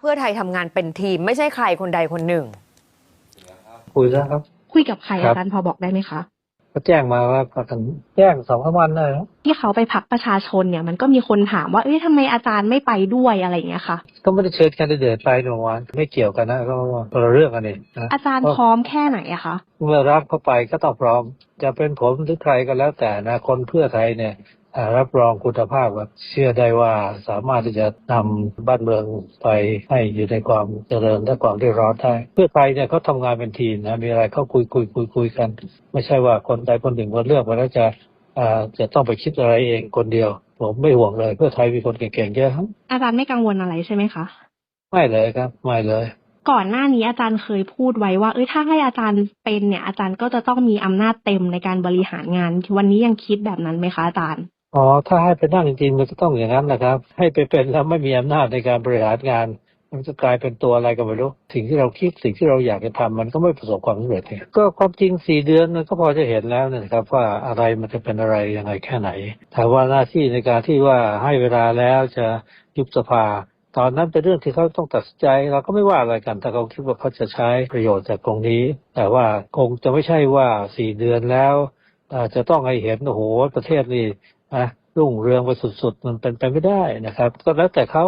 เพื่อไทยทำงานเป็นทีมไม่ใช่ใครคนใดคนหนึ่ง คุยแล้วครับ คุยกับใครครัอาบจารย์พอบอกได้ไหมคะ ก็แจ้งมาว่าประกันแจ้งสองสามวันได้แล้วที่เขาไปพักประชาชนเนี่ยมันก็มีคนถามว่าเอ้ยทำไมอาจารย์ไม่ไปด้วยอะไรอย่างเงี้ยค่ะ ก็ไม่ได้เชิญแคนดิเดตไปหนึ่งวันไม่เกี่ยวกันนะก็คนละเรื่องกันเองนะ อาจารย์พร้อมแค่ไหนอะคะ เมื่อรับเข้าไปก็ต้องพร้อม จะเป็นผมหรือใครก็แล้วแต่นะคนเพื่อไทยเนี่ยอ่า รับรองคุณภาพว่าเชื่อได้ว่าสามารถที่จะนำบ้านเมืองไปให้อยู่ในความเจริญและความเรียบร้อยได้เพื่อไทยเนี่ยเขาทำงานเป็นทีมนะมีอะไรเขาคุยคุยคุยคุยกัน ไม่ใช่ว่าคนใดคนหนึ่งมาเลือกมาแล้วจะอ่าจะต้องไปคิดอะไรเองคนเดียว ผมไม่ห่วงเลย เพื่อไทยมีคนเก่งๆเยอะครับอาจารย์ไม่กังวลอะไรใช่ไหมคะ ไม่เลยครับ ไม่เลยก่อนหน้านี้อาจารย์เคยพูดไว้ว่า เอ้ยถ้าให้อาจารย์เป็นเนี่ยอาจารย์ก็จะต้องมีอำนาจเต็มในการบริหารงาน วันนี้ยังคิดแบบนั้นไหมคะอาจารย์ อ๋อ ถ้าให้ไปนั่งจริงๆมันก็ต้องอย่างนั้นนะครับ ให้ไปเป็นแล้วไม่มีอำนาจในการบริหารงาน มันจะกลายเป็นตัวอะไรก็ไม่รู้สิ่งที่เราคิดสิ่งที่เราอยากจะทำมันก็ไม่ประสบความสำเร็จเนี่ยก็ความจริงสี่เดือนมันก็พอจะเห็นแล้วนะครับ ว่าอะไรมันจะเป็นอะไรยังไงแค่ไหนถามว่าหน้าที่ในการที่ว่าให้เวลาแล้วจะยุบสภาตอนนั้นเป็นเรื่องที่เขาต้องตัดสินใจเราก็ไม่ว่าอะไรกันถ้าเขาคิดว่าเขาจะใช้ประโยชน์จากตรงนี้ แต่ว่าคงจะไม่ใช่ว่าสี่เดือนแล้วจะต้องให้เห็นโอ้โหประเทศนี่ นะรุ่งเรืองไปสุดๆ มันเป็นไปไม่ได้นะครับ ก็แล้วแต่เขา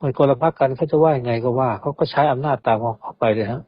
มันคนละพักกันเขาจะว่ายังไงก็ว่าเขาก็ใช้อำนาจตามของเขาไปเลยฮะ